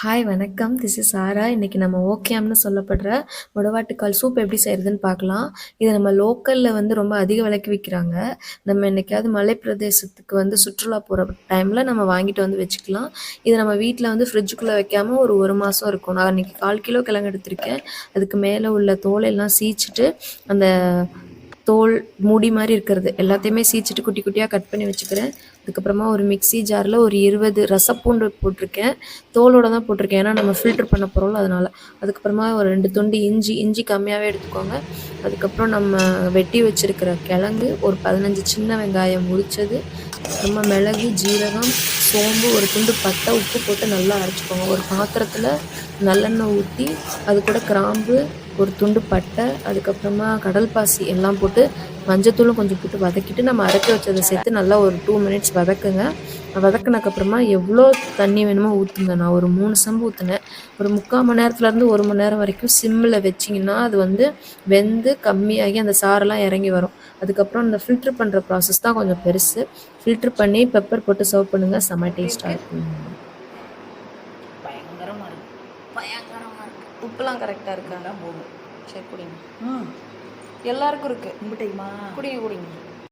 Hi வணக்கம். This is சாரா இன்றைக்கி நம்ம ஓகேம்னு சொல்லப்படுற முடவாட்டுக்கால் சூப் எப்படி செய்கிறதுன்னு பார்க்கலாம். இதை நம்ம லோக்கலில் வந்து ரொம்ப அதிக விலைக்கு விற்கிறாங்க நம்ம என்றைக்காவது மலை பிரதேசத்துக்கு வந்து சுற்றுலா போகிற டைமில் நம்ம வாங்கிட்டு வந்து வச்சுக்கலாம். இதை நம்ம வீட்டில் வந்து ஃப்ரிட்ஜுக்குள்ளே வைக்காமல் ஒரு ஒரு மாதம் இருக்கும். நான் இன்றைக்கி கால் கிலோ கிழங்கு எடுத்திருக்கேன். அதுக்கு மேலே உள்ள தோலையெல்லாம் சீச்சிட்டு அந்த தோல் மூடி மாதிரி இருக்கிறது. எல்லாத்தையுமே சீச்சிட்டு குட்டி குட்டியாக கட் பண்ணி வச்சுக்கிறேன். அதுக்கப்புறமா ஒரு மிக்ஸி ஜாரில் ஒரு இருபது ரசப்பூண்டு போட்டிருக்கேன். தோலோட தான் போட்டிருக்கேன். ஏன்னா நம்ம ஃபில்டர் பண்ண போகிறோம்ல அதனால். அதுக்கப்புறமா ஒரு ரெண்டு துண்டு இஞ்சி இஞ்சி கம்மியாகவே எடுத்துக்கோங்க. அதுக்கப்புறம் நம்ம வெட்டி வச்சிருக்கிற கிழங்கு ஒரு பதினஞ்சு சின்ன வெங்காயம் முடித்தது அப்புறமா மிளகு ஜீரகம் சோம்பு ஒரு துண்டு பட்டை உப்பு போட்டு நல்லா அரைச்சிக்கோங்க. ஒரு பாத்திரத்தில் நல்லெண்ணெய் ஊற்றி அது கூட கிராம்பு ஒரு துண்டு பட்டை அதுக்கப்புறமா கடல் பாசி எல்லாம் போட்டு மஞ்சத்தூளும் கொஞ்சம் போட்டு வதக்கிட்டு நம்ம அரைச்சி வச்சதை சேர்த்து நல்லா ஒரு டூ மினிட்ஸ் வதக்குங்க. வதக்குனதுக்கப்புறமா எவ்வளோ தண்ணி வேணுமோ ஊற்றுங்க நான் ஒரு மூணு சம்பு ஊற்றுனேன் ஒரு முக்கால் மணி நேரத்துலேருந்து ஒரு மணி நேரம் வரைக்கும் சிம்மில் வச்சிங்கன்னா அது வந்து வெந்து கம்மியாகி அந்த சாரெல்லாம் இறங்கி வரும். அதுக்கப்புறம் இந்த ஃபில்ட்ரு பண்ணுற ப்ராசஸ் தான் கொஞ்சம் பெருசு. ஃபில்ட்ரு பண்ணி பெப்பர் போட்டு சர்வ் பண்ணுங்கள் செம்ம டேஸ்ட்டாக இருக்கும் பயங்கரமாக இருக்கு. உப்புலாம் கரெக்டாக இருக்கா? போகும் சரி குடிங்க. ம். எல்லாருக்கும் இருக்குது குடிங்க குடிங்க.